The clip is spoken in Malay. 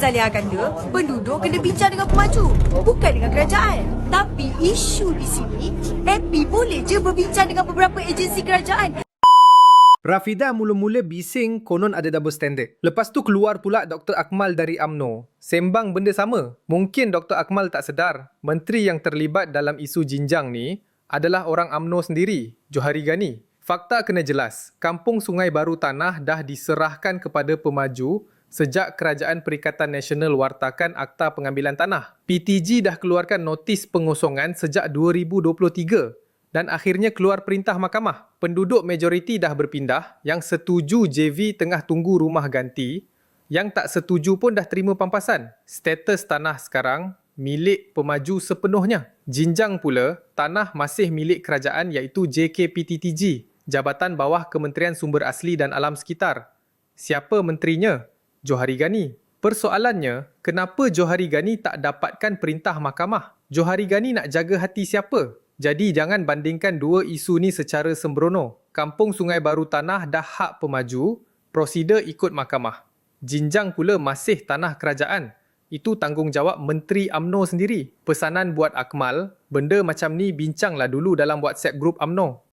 Zalia kata, penduduk kena bincang dengan pemaju, bukan dengan kerajaan. Tapi isu di sini, happy boleh je berbincang dengan beberapa agensi kerajaan. Rafida mula-mula bising konon ada double standard. Lepas tu keluar pula Dr. Akmal dari AMNO. Sembang benda sama. Mungkin Dr. Akmal tak sedar, menteri yang terlibat dalam isu jinjang ni adalah orang AMNO sendiri, Johari Gani. Fakta kena jelas, kampung Sungai Baru Tanah dah diserahkan kepada pemaju sejak Kerajaan Perikatan Nasional wartakan Akta Pengambilan Tanah. PTG dah keluarkan notis pengosongan sejak 2023 dan akhirnya keluar perintah mahkamah. Penduduk majoriti dah berpindah, yang setuju JV tengah tunggu rumah ganti, yang tak setuju pun dah terima pampasan. Status tanah sekarang milik pemaju sepenuhnya. Jinjang pula, tanah masih milik kerajaan iaitu JKPTTG, Jabatan Bawah Kementerian Sumber Asli dan Alam Sekitar. Siapa menterinya? Johari Gani. Persoalannya, kenapa Johari Gani tak dapatkan perintah mahkamah? Johari Gani nak jaga hati siapa? Jadi jangan bandingkan dua isu ni secara sembrono. Kampung Sungai Baru Tanah dah hak pemaju, prosedur ikut mahkamah. Jinjang pula masih tanah kerajaan. Itu tanggungjawab Menteri AMNO sendiri. Pesanan buat Akmal, benda macam ni bincanglah dulu dalam WhatsApp group AMNO.